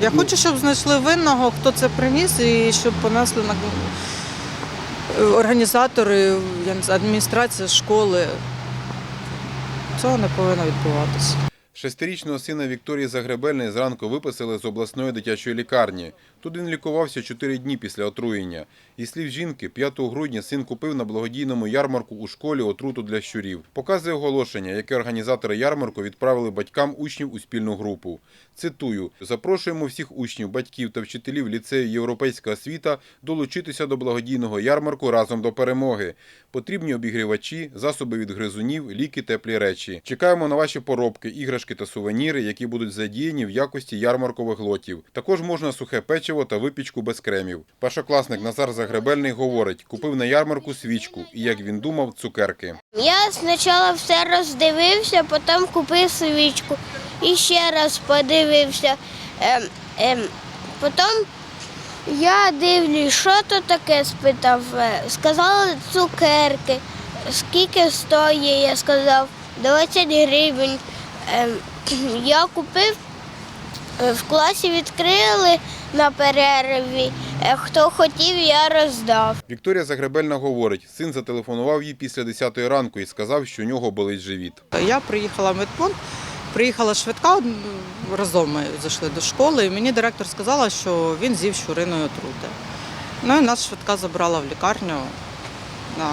Я хочу, щоб знайшли винного, хто це приніс, і щоб понесли на організатори, адміністрація школи. Цього не повинно відбуватися. Шестирічного сина Вікторії Загребельної зранку виписали з обласної дитячої лікарні. Тут він лікувався чотири дні після отруєння. І слів жінки, 5 грудня син купив на благодійному ярмарку у школі отруту для щурів. Показує оголошення, яке організатори ярмарку відправили батькам учнів у спільну групу. Цитую: запрошуємо всіх учнів, батьків та вчителів ліцею Європейська освіта долучитися до благодійного ярмарку разом до перемоги. Потрібні обігрівачі, засоби від гризунів, ліки, теплі речі. Чекаємо на ваші поробки, іграшки та сувеніри, які будуть задіяні в якості ярмаркових лотів. Також можна сухе печиво та випічку без кремів. Першокласник Назар Загребельний говорить, купив на ярмарку свічку і, як він думав, цукерки. Я спочатку все роздивився, потім купив свічку і ще раз подивився. Ем, ем, потім я дивлюсь, що то таке спитав. Е, Сказали цукерки. Скільки стоїть? Я сказав 20 гривень. Ем, я купив, е, в класі відкрили на перерві. Е, Хто хотів, я роздав. Вікторія Загребельна говорить, син зателефонував їй після 10 ранку і сказав, що у нього болить живіт. Я приїхала в медпункт, приїхала швидка, разом ми зайшли до школи, і мені директор сказала, що він з'їв щуриної отрути. Ну і нас швидка забрала в лікарню. На...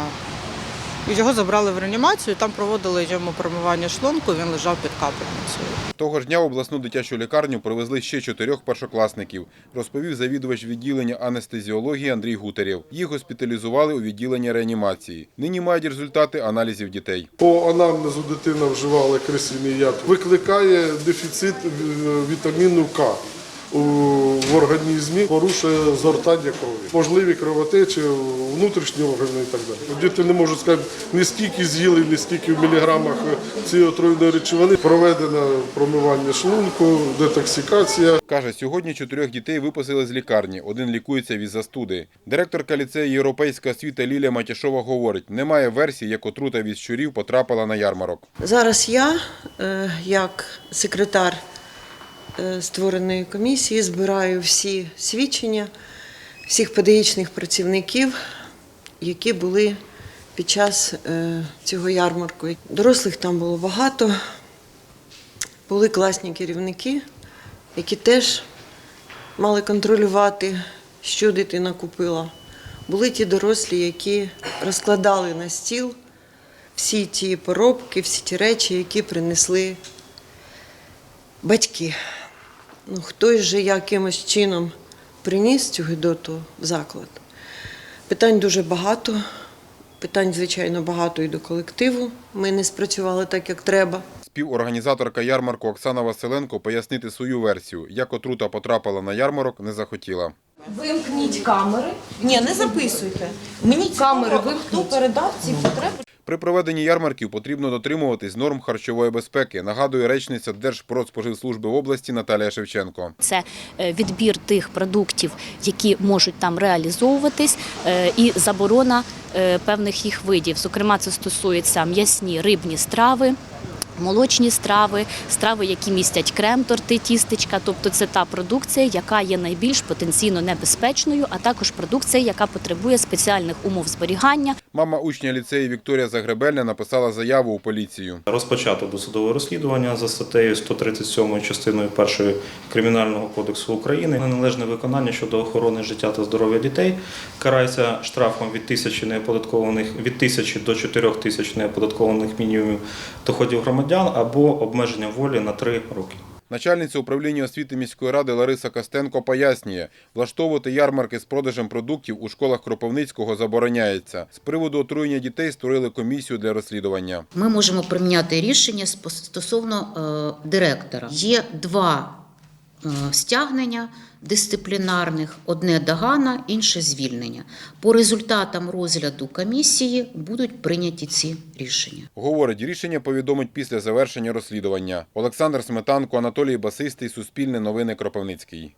Його забрали в реанімацію, там проводили йому промивання шлунку, він лежав під капельницею. Того ж дня в обласну дитячу лікарню привезли ще чотирьох першокласників, розповів завідувач відділення анестезіології Андрій Гутерєв. Їх госпіталізували у відділення реанімації. Нині мають результати аналізів дітей. По анамнезу дитина вживала крисиний яд. Викликає дефіцит е, вітаміну К в організмі, порушує згортання крові, можливі кровотечі, внутрішні органи і так далі. Діти не можуть сказати, ні скільки з'їли, ні скільки в міліграмах цієї отруйної речовини. Проведено промивання шлунку, детоксикація. Каже, сьогодні чотирьох дітей випустили з лікарні. Один лікується від застуди. Директорка ліцею Європейська освіта Лілія Матяшова говорить, немає версії, як отрута від щурів потрапила на ярмарок. Зараз я, е, як секретар створеної комісії, збираю всі свідчення всіх педагогічних працівників, які були під час е, цього ярмарку. Дорослих там було багато, були класні керівники, які теж мали контролювати, що дитина купила. Були ті дорослі, які розкладали на стіл всі ті поробки, всі ті речі, які принесли батьки. Ну, хтось же якимось чином приніс цю гидоту в заклад. Питань дуже багато. Питань, звичайно, багато і до колективу. Ми не спрацювали так, як треба. Співорганізаторка ярмарку Оксана Василенко пояснити свою версію, як отрута потрапила на ярмарок, не захотіла. Вимкніть камери. Ні, не записуйте. Мені камери вимкніть. Хто передав ці потреби? При проведенні ярмарків потрібно дотримуватись норм харчової безпеки, нагадує речниця Держпродспоживслужби області Наталія Шевченко. Це е, відбір тих продуктів, які можуть там реалізовуватись, е, і заборона е, певних їх видів. Зокрема, це стосується м'ясні рибні страви. Молочні страви, страви, які містять крем, торти, тістечка, тобто це та продукція, яка є найбільш потенційно небезпечною, а також продукція, яка потребує спеціальних умов зберігання. Мама учня ліцею Вікторія Загребельна написала заяву у поліцію. Розпочато досудове розслідування за статтею 137 частиною 1 Кримінального кодексу України. Неналежне виконання щодо охорони життя та здоров'я дітей карається штрафом від тисячі неоподаткованих від тисячі до 4 тисяч неоподаткованих мінімумів доходів громадян або обмеження волі на три роки. Начальниця управління освіти міської ради Лариса Костенко пояснює, влаштовувати ярмарки з продажем продуктів у школах Кропивницького забороняється. З приводу отруєння дітей створили комісію для розслідування. Ми можемо прийняти рішення стосовно е, директора. Є два стягнення дисциплінарних: одне догана, інше звільнення. По результатам розгляду комісії будуть прийняті ці рішення. Говорить, рішення повідомить після завершення розслідування. Олександр Сметанко, Анатолій Басистий, Суспільне новини Кропивницький.